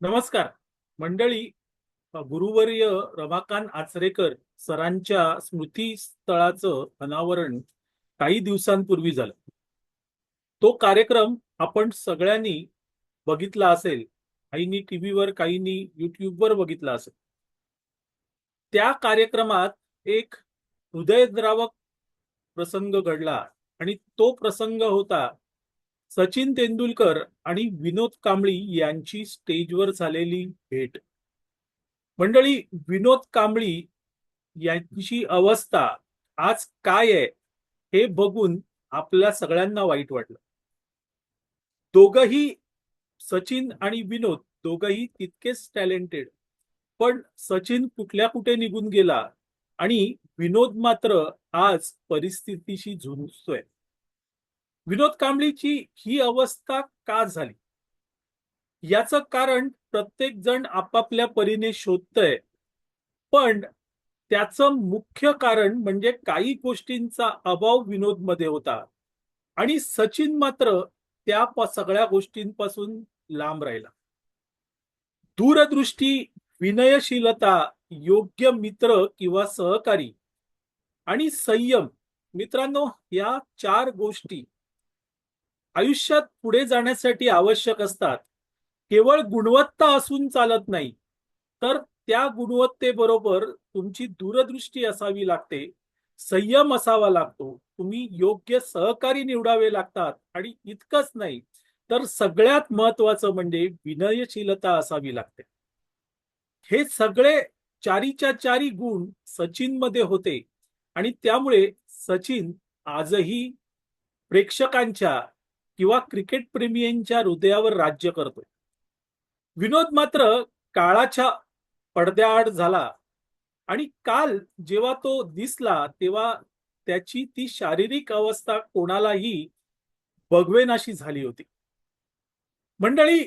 नमस्कार. मंडळी गुरुवर्य रमाकांत आचरेकर सरांच्या स्मृतीस्थळाचं अनावरण काही दिवसांपूर्वी झालं. तो कार्यक्रम आपण सगळ्यांनी बघितला असेल काहींनी टीव्हीवर काहींनी युट्यूबवर बघितला असेल. त्या कार्यक्रमात एक हृदयद्रावक प्रसंग घडला आणि तो प्रसंग होता सचिन तेंडुलकर आणि विनोद कांबळी यांची स्टेजवर झालेली भेट. मंडळी विनोद कांबळी यांची अवस्था आज काय आहे हे बघून आपल्या सगळ्यांना वाईट वाटलं. दोघही सचिन आणि विनोद दोघही तितकेच टॅलेंटेड पण सचिन कुठल्या कुठे निघून गेला आणि विनोद मात्र आज परिस्थितीशी झुंजतोय. विनोद कांबळीची ही अवस्था का झाली? याचं कारण प्रत्येक जण आपापल्या परीने शोधतय. पण त्याचं मुख्य कारण म्हणजे काही गोष्टींचा अभाव विनोदमध्ये होता. आणि सचिन मात्र त्या सगळ्या गोष्टींपासून लांब राहिला. दूरदृष्टी विनयशीलता योग्य मित्र किंवा सहकारी आणि संयम. मित्रांनो या चार गोष्टी आयुष्यात पुढे जाण्यासाठी आवश्यक असतात. केवळ गुणवत्ता असून चालत नाही. तर त्या गुणवत्तेबरोबर तुमची दूरदृष्टी असावी लागते. संयम असावा लागतो. तुम्ही योग्य सहकारी निवडावे लागतात आणि इतकंच नाही तर सगळ्यात महत्वाचं म्हणजे विनयशीलता असावी लागते. हे सगळे चारीच्या चारी गुण सचिनमध्ये होते आणि त्यामुळे सचिन आजही प्रेक्षकांच्या किंवा क्रिकेट प्रेमियांच्या हृदयावर राज्य करतोय. विनोद मात्र काळाच्या पडद्याआड झाला आणि काल जेव्हा तो दिसला तेव्हा त्याची ती शारीरिक अवस्था कोणालाही बघवेनाशी झाली होती. मंडळी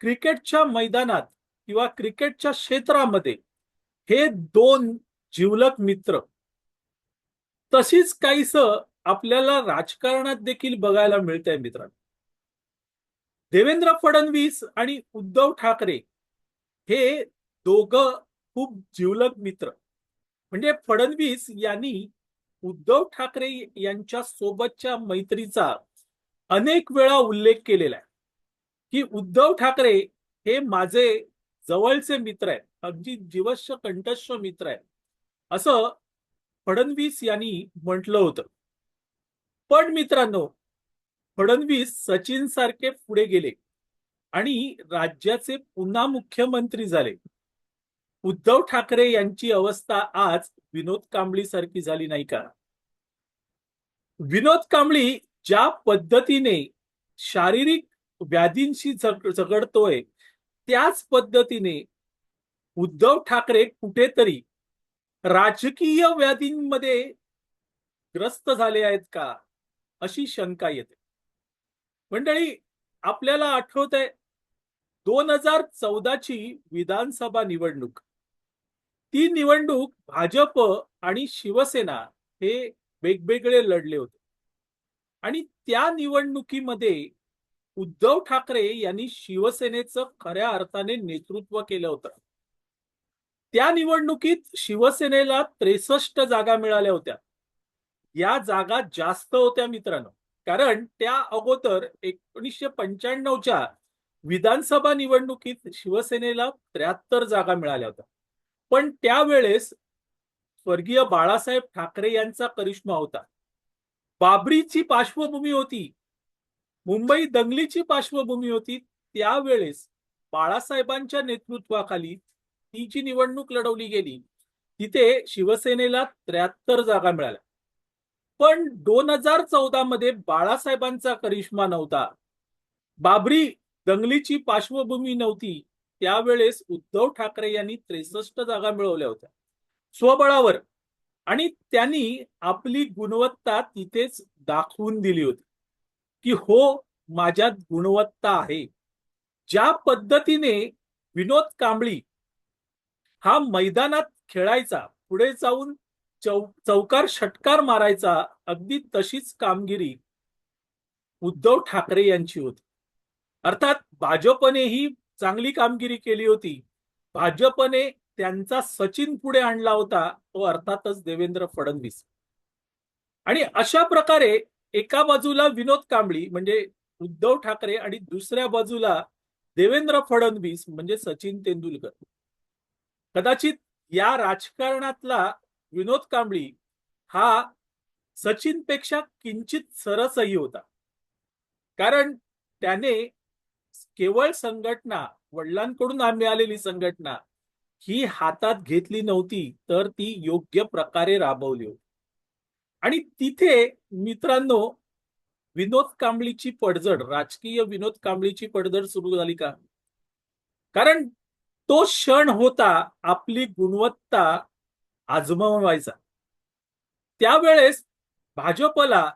क्रिकेटच्या मैदानात किंवा क्रिकेटच्या क्षेत्रामध्ये हे दोन जिवलक मित्र तशीच काहीस आपल्याला राजकारणात देखील बघायला मिळतंय मित्रांनो. देवेंद्र फडणवीस आणि उद्धव ठाकरे हे दोघं खूप जिवलग मित्र. म्हणजे फडणवीस यांनी उद्धव ठाकरे यांच्या सोबतच्या मैत्रीचा अनेक वेळा उल्लेख केलेला आहे. की उद्धव ठाकरे हे माझे जवळचे मित्र आहेत. अगदी जीवस्य कंठस्व मित्र आहेत. असं फडणवीस यांनी म्हटलं होतं. पण मित्रांनो फडणवीस सचिन सारखे पुढे गेले आणि राज्याचे पुन्हा मुख्यमंत्री झाले. उद्धव ठाकरे यांची अवस्था आज विनोद कांबळी सारखी झाली नाही का? विनोद कांबळी ज्या पद्धतीने शारीरिक व्याधींशी झगडतोय त्याच पद्धतीने उद्धव ठाकरे कुठेतरी राजकीय व्याधींमध्ये ग्रस्त झाले आहेत का? अशी शंका येते. मंडळी आपल्याला आठवत आहे दोन हजार चौदाची विधानसभा निवडणूक. ती निवडणूक भाजप आणि शिवसेना हे वेगवेगळे लढले होते. आणि त्या निवडणुकीमध्ये उद्धव ठाकरे यांनी शिवसेनेचं खऱ्या अर्थाने नेतृत्व केलं होतं. त्या निवडणुकीत शिवसेनेला त्रेसष्ट जागा मिळाल्या होत्या. या जागा जास्त होत्या मित्रांनो. कारण त्या अगोदर एकोणीसशे पंच्याण्णवच्या विधानसभा निवडणुकीत शिवसेनेला त्र्याहत्तर जागा मिळाल्या होत्या. पण त्यावेळेस स्वर्गीय बाळासाहेब ठाकरे यांचा करिश्मा होता. बाबरीची पार्श्वभूमी होती. मुंबई दंगलीची पार्श्वभूमी होती. त्यावेळेस बाळासाहेबांच्या नेतृत्वाखाली ती जी निवडणूक लढवली गेली तिथे शिवसेनेला त्र्याहत्तर जागा मिळाल्या. पण दोन हजार चौदा मध्ये बाळासाहेबांचा करिश्मा नव्हता. बाबरी दंगलीची पार्श्वभूमी नव्हती. त्यावेळेस उद्धव ठाकरे यांनी त्रेसष्ट जागा मिळवल्या होत्या. स्वबळावर. आणि त्यांनी आपली गुणवत्ता तिथेच दाखवून दिली होती. की हो माझ्यात गुणवत्ता आहे. ज्या पद्धतीने विनोद कांबळी हा मैदानात खेळायचा पुढे जाऊन चौ चौकार षटकार मारायचा अगदी तशीच कामगिरी उद्धव ठाकरे यांची होती. अर्थात भाजपनेही चांगली कामगिरी केली होती. भाजपने त्यांचा सचिन पुढे आणला होता तो अर्थातच देवेंद्र फडणवीस. आणि अशा प्रकारे एका बाजूला विनोद कांबळी म्हणजे उद्धव ठाकरे आणि दुसऱ्या बाजूला देवेंद्र फडणवीस म्हणजे सचिन तेंडुलकर. कदाचित या राजकारणातला विनोद कांबळी हा सचिनपेक्षा किंचित सरसही होता. कारण त्याने केवळ संघटना वडिलांकडून मिळालेली संघटना ही हातात घेतली नव्हती तर ती योग्य प्रकारे राबवली होती. आणि तिथे मित्रांनो विनोद कांबळीची पडझड राजकीय विनोद कांबळीची पडझड सुरू झाली का? कारण तो क्षण होता आपली गुणवत्ता आजमावायचा त्यावेळेस भाजपला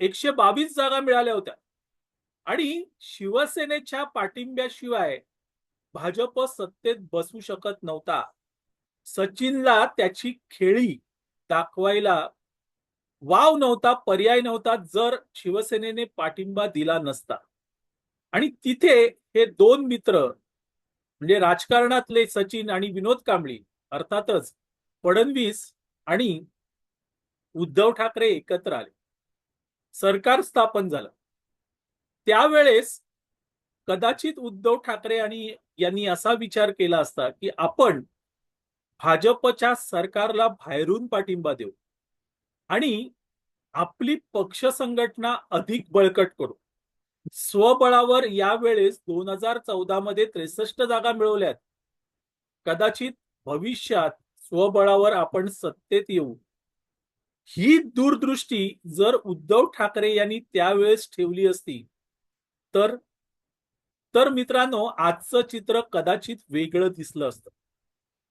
एकशे बावीस जागा मिळाल्या होत्या. आणि शिवसेनेच्या पाठिंब्याशिवाय भाजप सत्तेत बसू शकत नव्हता. सचिनला त्याची खेळी दाखवायला वाव नव्हता पर्याय नव्हता जर शिवसेनेने पाठिंबा दिला नसता. आणि तिथे हे दोन मित्र म्हणजे राजकारणातले सचिन आणि विनोद कांबळी अर्थातच फडणवीस आणि उद्धव ठाकरे एकत्र आले. सरकार स्थापन झालं. त्यावेळेस कदाचित उद्धव ठाकरे आणि यांनी असा विचार केला असता की आपण भाजपच्या सरकारला बाहेरून पाठिंबा देऊ आणि आपली पक्ष संघटना अधिक बळकट करू. स्वबळावर यावेळेस दोन हजार चौदा मध्ये त्रेसष्ट जागा मिळवल्यात. कदाचित भविष्यात स्वबळावर आपण सत्तेत येऊ. ही दूरदृष्टी जर उद्धव ठाकरे यांनी त्यावेळेस ठेवली असती तर तर मित्रांनो आजचं चित्र कदाचित वेगळं दिसलं असतं.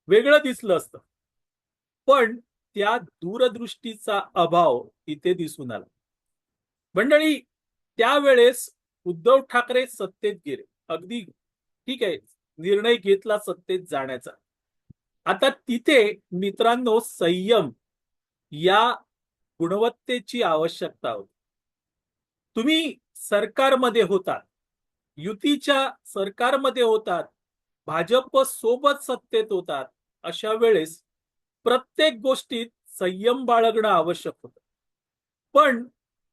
वेगळं दिसलं असतं. पण त्या दूरदृष्टीचा अभाव इथे दिसून आला. मंडळी त्यावेळेस उद्धव ठाकरे सत्तेत गेले. अगदी ठीक आहे निर्णय घेतला सत्तेत जाण्याचा. आता तिथे मित्रांनो संयम या गुणवत्तेची आवश्यकता होती. तुम्ही सरकारमध्ये होतात युतीच्या सरकारमध्ये होतात भाजप सोबत सत्तेत होतात अशा वेळेस प्रत्येक गोष्टीत संयम बाळगणं आवश्यक होतं. पण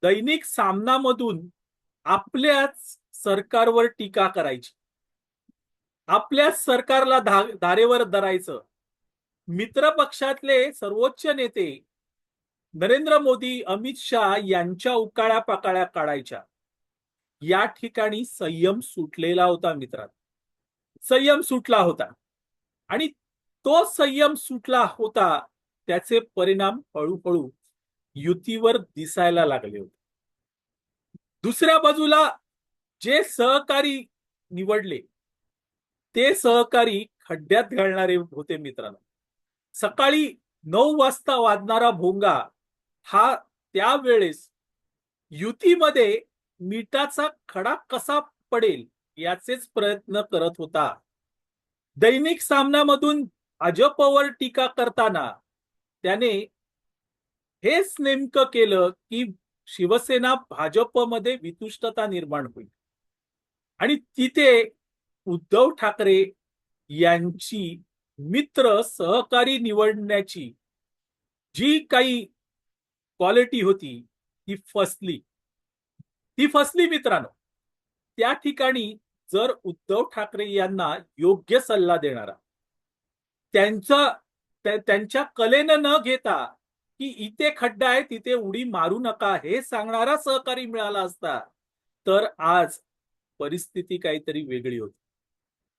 दैनिक सामनामधून आपल्याच सरकारवर टीका करायची. आपल्याच सरकारला धा धारेवर धरायचं. मित्र पक्षातले सर्वोच्च नेते नरेंद्र मोदी अमित शहा यांच्या उकाळ्या पाकाळ्या काढायच्या. या ठिकाणी संयम सुटलेला होता मित्रात संयम सुटला होता. आणि तो संयम सुटला होता त्याचे परिणाम हळूहळू युतीवर दिसायला लागले होते. दुसऱ्या बाजूला जे सहकारी निवडले ते सहकारी खड्ड्यात घालणारे होते मित्रांनो. सकाळी नऊ वाजता वाजणारा भोंगा हा त्यावेळेस युतीमध्ये मिठाचा खडा कसा पडेल याचेच प्रयत्न करत होता. दैनिक सामनामधून अजपवर टीका करताना त्याने हेच नेमकं केलं की शिवसेना भाजपमध्ये वितुष्टता निर्माण होईल. आणि तिथे उद्धव ठाकरे यांची मित्र सहकारी निवडण्याची जी काही क्वालिटी होती ती फसली. ती फसली मित्रांनो. त्या ठिकाणी जर उद्धव ठाकरे यांना योग्य सल्ला देणारा त्यांचा त्यांच्या कलेनं न घेता की इथे खड्डा आहे तिथे उडी मारू नका हे सांगणारा सहकारी मिळाला असता तर आज परिस्थिती काहीतरी वेगळी होती.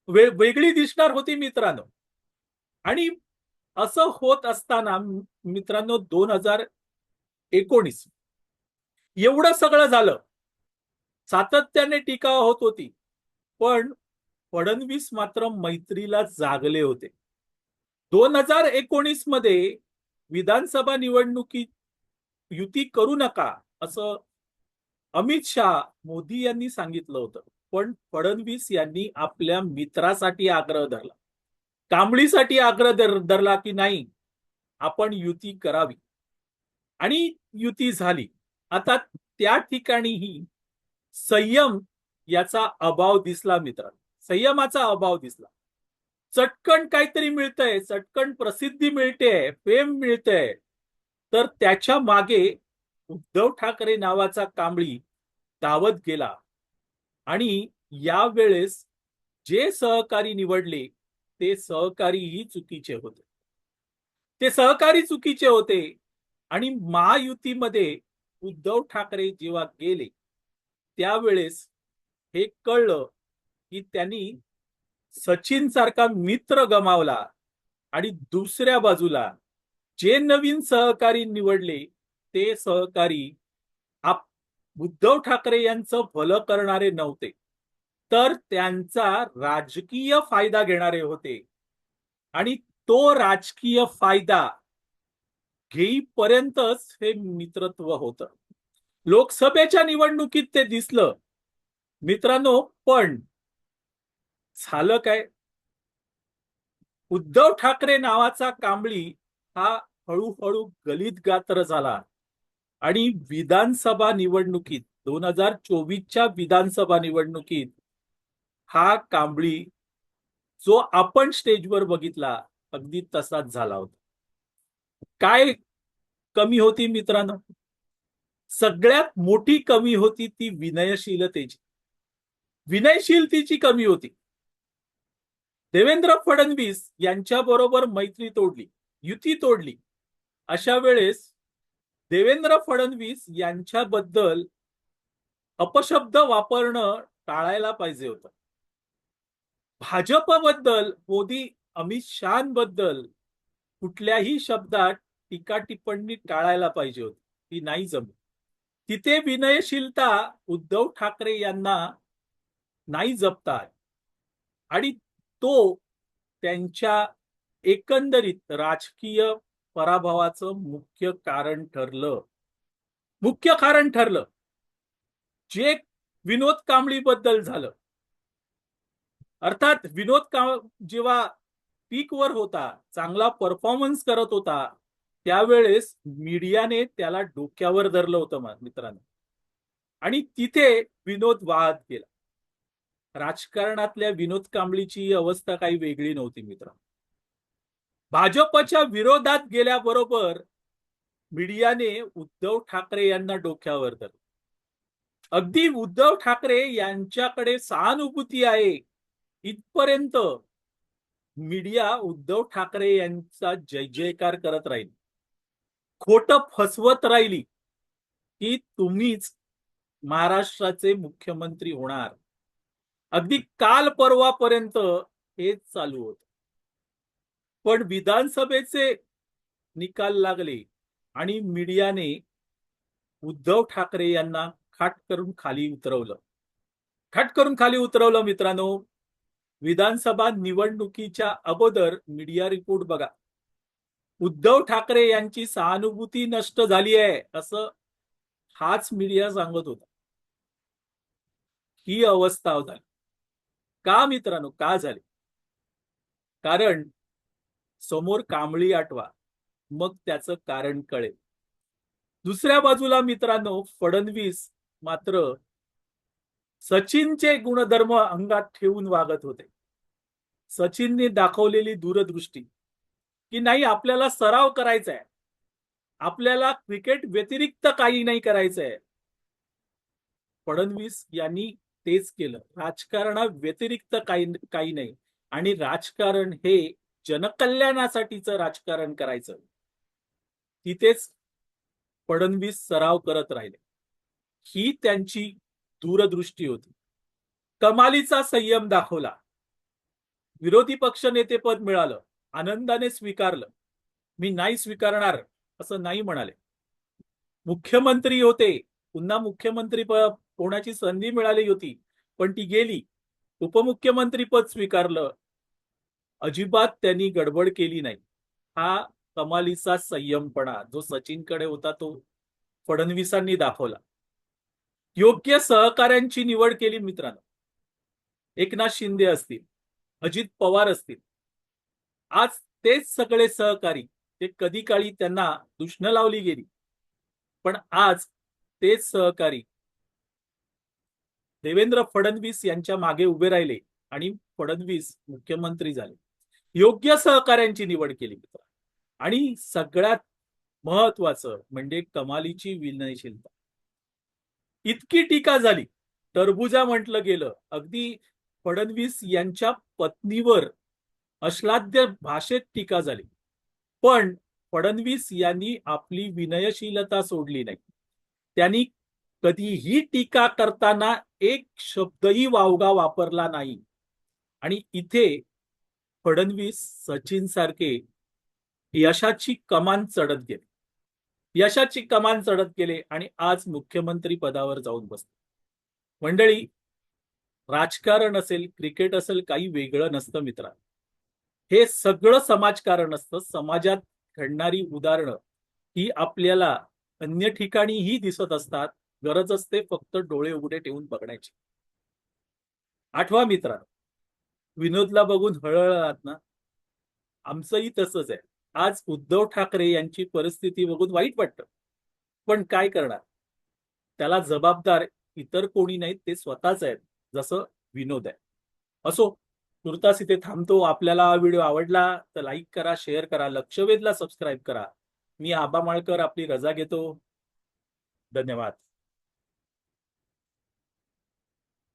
वे वेगळी दिसणार होती मित्रांनो. आणि असं होत असताना मित्रांनो दोन हजार एकोणीस एवढं सगळं झालं. सातत्याने टीका होत होती. पण फडणवीस मात्र मैत्रीला जागले होते. दोन हजार एकोणीसमध्ये विधानसभा निवडणुकीत युती करू नका असं अमित शहा मोदी यांनी सांगितलं होतं. पण फडणवीस यांनी आपल्या मित्रासाठी आग्रह धरला. कांबळीसाठी आग्रह धरला की नाही आपण युती करावी. आणि युती झाली. आता त्या ठिकाणीही संयम याचा अभाव दिसला मित्र संयमाचा अभाव दिसला. चटकन काहीतरी मिळतंय चटकन प्रसिद्धी मिळते फेम मिळतंय. तर त्याच्यामागे उद्धव ठाकरे नावाचा कांबळी धावत गेला. आणि यावेळेस जे सहकारी निवडले ते सहकारीही चुकीचे होते. ते सहकारी चुकीचे होते. आणि महायुतीमध्ये उद्धव ठाकरे जेव्हा गेले त्यावेळेस हे कळलं की त्यांनी सचिन सारखा मित्र गमावला आणि दुसऱ्या बाजूला जे नवीन सहकारी निवडले ते सहकारी आप उद्धव ठाकरे यांचं भलं करणारे नव्हते. तर त्यांचा राजकीय फायदा घेणारे होते. आणि तो राजकीय फायदा घेईपर्यंतच हे मित्रत्व होत. लोकसभेच्या निवडणुकीत ते दिसलं. मित्रांनो पण झालं काय? उद्धव ठाकरे नावाचा कांबळी हा हळूहळू गलित गात्र झाला. आणि विधानसभा निवडणुकीत दोन हजार चोवीसच्या विधानसभा निवडणुकीत हा कांबळी जो आपण स्टेजवर बघितला अगदी तसाच झाला होता. काय कमी होती मित्रांनो? सगळ्यात मोठी कमी होती ती विनयशीलतेची. विनयशीलतेची कमी होती. देवेंद्र फडणवीस यांच्या बरोबर मैत्री तोडली युती तोडली. अशा वेळेस देवेंद्र फडणवीस यांच्याबद्दल अपशब्द वापरणं टाळायला पाहिजे होतं. भाजपबद्दल मोदी अमित शहाबद्दल कुठल्याही शब्दात टीका टिप्पणी टाळायला पाहिजे होती. ती नाही जमली. तिथे विनयशीलता उद्धव ठाकरे यांना नाही जपतात आणि तो त्यांच्या एकंदरीत राजकीय पराभवाचं मुख्य कारण ठरलं. मुख्य कारण ठरलं. जे विनोद कांबळीबद्दल झालं. अर्थात विनोद का जेव्हा पीकवर होता चांगला परफॉर्मन्स करत होता त्यावेळेस मीडियाने त्याला डोक्यावर धरलं होतं मित्रांनो. आणि तिथे विनोद वाहत गेला. राजकारणातल्या विनोद कांबळीची अवस्था काही वेगळी नव्हती मित्र भाजपच्या विरोधात गेल्याबरोबर मीडियाने उद्धव ठाकरे यांना डोक्यावर धरलं. अगदी उद्धव ठाकरे यांच्याकडे सहानुभूती आहे. इथपर्यंत मीडिया उद्धव ठाकरे यांचा जय जयकार करत राहील. खोट फसवत राहिली की तुम्हीच महाराष्ट्राचे मुख्यमंत्री होणार. अगदी काल परवापर्यंत हेच चालू होत. पण विधानसभेचे निकाल लागले आणि मीडियाने उद्धव ठाकरे यांना खाट करून खाली उतरवलं. खाट करून खाली उतरवलं मित्रांनो. विधानसभा निवडणुकीच्या अगोदर मीडिया रिपोर्ट बघा. उद्धव ठाकरे यांची सहानुभूती नष्ट झाली आहे असं हाच मीडिया सांगत होता. ही अवस्था झाली का मित्रांनो का झाली? कारण समोर कांबळी आठवा मग त्याचं कारण कळेल. दुसऱ्या बाजूला मित्रांनो फडणवीस मात्र सचिनचे गुणधर्म अंगात ठेवून वागत होते. सचिनने दाखवलेली दूरदृष्टी की नाही आपल्याला सराव करायचा आहे आपल्याला क्रिकेट व्यतिरिक्त काही नाही करायचंय. फडणवीस यांनी तेच केलं. राजकारणा व्यतिरिक्त काही काही नाही. आणि राजकारण हे जनकल्याणासाठीचं राजकारण करायचं. तिथेच फडणवीस सराव करत राहिले. ही त्यांची दूरदृष्टी होती. कमालीचा संयम दाखवला. विरोधी पक्ष नेतेपद मिळालं. आनंदाने स्वीकारलं. मी नाही स्वीकारणार असं नाही म्हणाले. मुख्यमंत्री होते. पुन्हा मुख्यमंत्री होण्याची संधी मिळाली होती. पण ती गेली. उपमुख्यमंत्री पद स्वीकारलं. अजिबात त्यांनी गडबड केली नाही. हा कमालीचा संयमपणा जो सचिनकडे होता तो फडणवीसांनी दाखवला. योग्य सहकाऱ्यांची निवड केली मित्रांनो. एकनाथ शिंदे असतील अजित पवार असतील. आज तेच सगळे सहकारी ते कधी काळी त्यांना दुष्ण लावली गेली. पण आज तेच सहकारी देवेंद्र फडणवीस यांच्या मागे उभे राहिले आणि फडणवीस मुख्यमंत्री झाले. योग्य सहकाऱ्यांची निवड केली मित्र आणि सगळ्यात महत्वाचं म्हणजे कमालीची विनयशीलता. इतकी टीका झाली. टरबुजा म्हटलं गेलं. अगदी फडणवीस यांच्या पत्नीवर अश्लाद्य भाषेत टीका झाली. पण फडणवीस यांनी आपली विनयशीलता सोडली नाही. त्यांनी कधीही टीका करताना एक शब्दही वावगा वापरला नाही. आणि इथे फडणवीस सचिन सारखे यशाची कमान चढत गेली. यशाची कमान चढत गेले आणि आज मुख्यमंत्री पदावर जाऊन बसले. मंडळी राजकारण असेल क्रिकेट असेल काही वेगळं नसतं मित्रा. हे सगळं समाजकारण असतं. समाजात घडणारी उदाहरणं ही आपल्याला अन्य ठिकाणीही दिसत असतात. गरज असते फक्त डोळे उघडे ठेवून बघण्याची. आठवा मित्रा विनोदला बघून हळहळात ना? आमचंही तसंच आहे. आज उद्धव ठाकरे यांची परिस्थिती बघून वाईट वाटतं. पण काय करणार? त्याला जबाबदार इतर कोणी नाहीत ते स्वतःच आहेत जसं विनोद आहे. असो तुर्तास इथे थांबतो आपल्याला हा व्हिडिओ आवडला तर लाईक करा शेअर करा लक्षवेधला सबस्क्राईब करा. मी आबा माळकर आपली रजा घेतो. धन्यवाद.